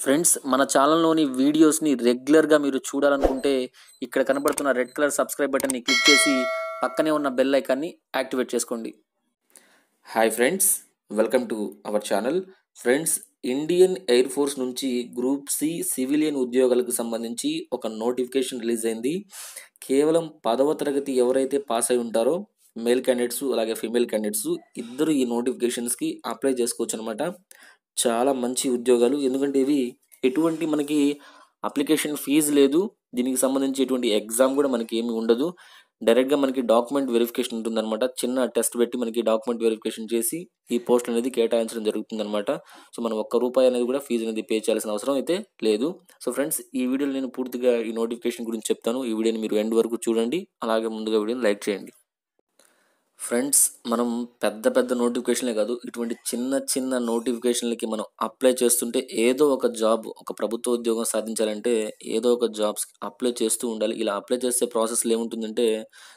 Friends మన ఛానల్లోని వీడియోస్ని రెగ్యులర్గా మీరు చూడాలనుకుంటే ఇక్కడ కనబడుతున్న రెడ్ కలర్ సబ్స్క్రైబ్ బటన్ని క్లిక్ చేసి పక్కనే ఉన్న బెల్ ఐకాన్ని యాక్టివేట్ చేసుకోండి. Hi friends welcome to our channel. Friends Indian Air Force నుంచి గ్రూప్ సి సివిలియన్ ఉద్యోగాలకు సంబంధించి ఒక నోటిఫికేషన్ రిలీజ్ అయింది. కేవలం పదవ తరగతి ఎవరైతే పాస్ అయి ఉంటారో మేల్ క్యాండిడేట్స్ అలాగే ఫీమేల్ క్యాండిడేట్స్ ఇద్దరు ఈ నోటిఫికేషన్స్కి అప్లై చేసుకోవచ్చు అనమాట చాలా మంచి ఉద్యోగాలు. ఎందుకంటే ఇవి ఎటువంటి మనకి అప్లికేషన్ ఫీజు లేదు. దీనికి సంబంధించి ఎటువంటి ఎగ్జామ్ కూడా మనకి ఏమి ఉండదు. డైరెక్ట్గా మనకి డాక్యుమెంట్ వెరిఫికేషన్ ఉంటుందన్నమాట. చిన్న టెస్ట్ పెట్టి మనకి డాక్యుమెంట్ వెరిఫికేషన్ చేసి ఈ పోస్ట్ అనేది కేటాయించడం జరుగుతుందన్నమాట. సో మనం ఒక్క రూపాయి అనేది కూడా ఫీజు అనేది పే చేయాల్సిన అవసరం అయితే లేదు. సో ఫ్రెండ్స్ ఈ వీడియోలో నేను పూర్తిగా ఈ నోటిఫికేషన్ గురించి చెప్తాను. ఈ వీడియోని మీరు ఎండ్ వరకు చూడండి. అలాగే ముందుగా వీడియోని లైక్ చేయండి. ఫ్రెండ్స్ మనం పెద్ద పెద్ద నోటిఫికేషన్లే కాదు ఇటువంటి చిన్న చిన్న నోటిఫికేషన్లకి మనం అప్లై చేస్తుంటే ఏదో ఒక జాబ్ ఒక ప్రభుత్వ ఉద్యోగం సాధించాలంటే ఏదో ఒక జాబ్స్ అప్లై చేస్తూ ఉండాలి. ఇలా అప్లై చేసే ప్రాసెస్లో ఏముంటుందంటే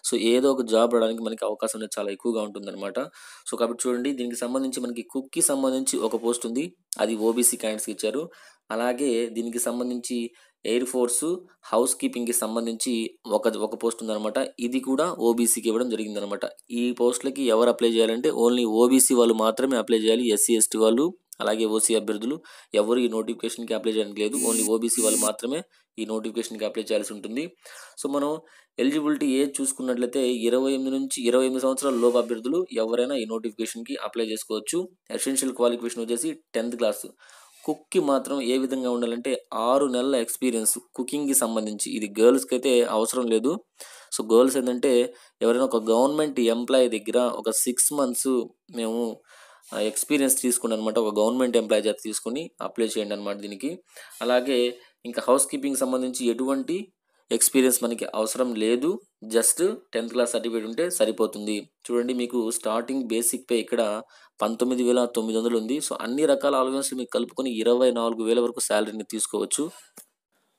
సో ఏదో ఒక జాబ్ రావడానికి మనకి అవకాశం అనేది చాలా ఎక్కువగా ఉంటుందన్నమాట. సో కాబట్టి చూడండి దీనికి సంబంధించి మనకి కుక్కి సంబంధించి ఒక పోస్ట్ ఉంది. అది ఓబీసీ క్యాండిడేట్స్కి ఇచ్చారు. అలాగే దీనికి సంబంధించి ఎయిర్ ఫోర్సు హౌస్ కీపింగ్కి సంబంధించి ఒక ఒక పోస్ట్ ఉందన్నమాట. ఇది కూడా ఓబీసీకి ఇవ్వడం జరిగిందనమాట ఈ పోస్టులకి ఎవరు అప్లై చేయాలంటే ఓన్లీ ఓబీసీ వాళ్ళు మాత్రమే అప్లై చేయాలి. ఎస్సీ ఎస్టీ వాళ్ళు అలాగే ఓసీ అభ్యర్థులు. ఎవరు ఈ నోటిఫికేషన్కి అప్లై చేయడానికి లేదు. ఓన్లీ ఓబీసీ వాళ్ళు మాత్రమే ఈ నోటిఫికేషన్కి అప్లై చేయాల్సి ఉంటుంది. సో మనం ఎలిజిబిలిటీ ఏజ్ చూసుకున్నట్లయితే ఇరవై ఎనిమిది నుంచి ఇరవై ఎనిమిది సంవత్సరాల లోపు అభ్యర్థులు ఎవరైనా ఈ నోటిఫికేషన్కి అప్లై చేసుకోవచ్చు. ఎసెన్షియల్ క్వాలిఫికేషన్ వచ్చేసి టెన్త్ క్లాస్. కుక్కి మాత్రం ఏ విధంగా ఉండాలంటే ఆరు నెలల ఎక్స్పీరియన్స్ కుకింగ్కి సంబంధించి. ఇది గర్ల్స్కి అయితే అవసరం లేదు. సో గర్ల్స్ ఏంటంటే ఎవరైనా ఒక గవర్నమెంట్ ఎంప్లాయీ దగ్గర ఒక సిక్స్ మంత్స్ మేము ఎక్స్పీరియన్స్ తీసుకుని అనమాట ఒక గవర్నమెంట్ ఎంప్లాయీ చేత తీసుకుని అప్లై చేయండి అనమాట దీనికి. అలాగే ఇంకా హౌస్ కీపింగ్ సంబంధించి ఎటువంటి ఎక్స్పీరియన్స్ మనకి అవసరం లేదు. జస్ట్ టెన్త్ క్లాస్ సర్టిఫికేట్ ఉంటే సరిపోతుంది. చూడండి మీకు స్టార్టింగ్ బేసిక్ పే ఇక్కడ పంతొమ్మిది వేల తొమ్మిది వందలు ఉంది. సో అన్ని రకాల అలవెన్స్లు మీకు కలుపుకొని ఇరవై నాలుగు వేల వరకు శాలరీని తీసుకోవచ్చు.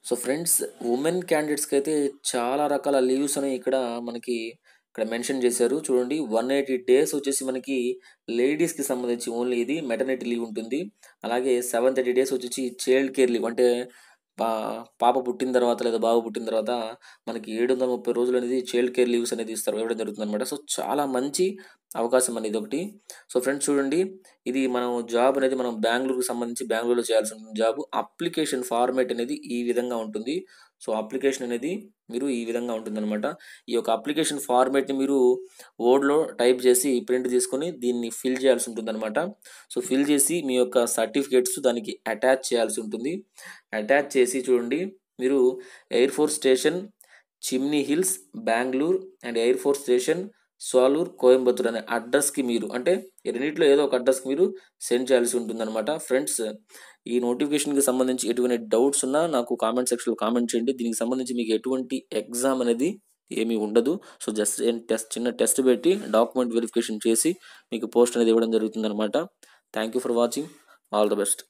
సో ఫ్రెండ్స్ ఉమెన్ క్యాండిడేట్స్కి అయితే చాలా రకాల లీవ్స్ అనేవి ఇక్కడ మనకి ఇక్కడ మెన్షన్ చేశారు. చూడండి వన్ ఎయిటీ డేస్ వచ్చేసి మనకి లేడీస్కి సంబంధించి ఓన్లీ ఇది మెటర్నిటీ లీవ్ ఉంటుంది. అలాగే సెవెన్ థర్టీ డేస్ వచ్చేసి చైల్డ్ కేర్ లీవ్ అంటే పా పాప పుట్టిన తర్వాత లేదా బాబు పుట్టిన తర్వాత మనకి ఏడు వందల ముప్పై రోజులు అనేది చైల్డ్ కేర్ లీవ్స్ అనేది ఇస్తారు ఇవ్వడం జరుగుతుంది అనమాట సో చాలా మంచి అవకాశం అనేది ఒకటి. సో ఫ్రెండ్స్ చూడండి ఇది మనం జాబ్ అనేది మనం బెంగళూరుకు సంబంధించి బెంగళూరులో చేయాల్సి ఉంటుంది జాబ్. అప్లికేషన్ ఫార్మేట్ అనేది ఈ విధంగా ఉంటుంది. సో అప్లికేషన్ అనేది మీరు ఈ విధంగా ఉంటుందన్నమాట. ఈ యొక్క అప్లికేషన్ ఫార్మేట్ని మీరు వర్డ్లో టైప్ చేసి ప్రింట్ తీసుకొని దీన్ని ఫిల్ చేయాల్సి ఉంటుందన్నమాట. సో ఫిల్ చేసి మీ యొక్క సర్టిఫికేట్స్ దానికి అటాచ్ చేయాల్సి ఉంటుంది. అటాచ్ చేసి చూడండి మీరు Air Force Station Chimney Hills Bengaluru and Air Force Station Sulur Coimbatore అనే అడ్రస్కి మీరు అంటే రెండింటిలో ఏదో ఒక అడ్రస్కి మీరు సెండ్ చేయాల్సి ఉంటుందన్నమాట. ఫ్రెండ్స్ ఈ నోటిఫికేషన్కి సంబంధించి ఎటువంటి డౌట్స్ ఉన్నా నాకు కామెంట్ సెక్షన్లో కామెంట్ చేయండి. దీనికి సంబంధించి మీకు ఎటువంటి ఎగ్జామ్ అనేది ఏమీ ఉండదు. సో జస్ట్ టెస్ట్ చిన్న టెస్ట్ పెట్టి డాక్యుమెంట్ వెరిఫికేషన్ చేసి మీకు పోస్ట్ అనేది ఇవ్వడం జరుగుతుందన్నమాట. Thank you for watching. All the best.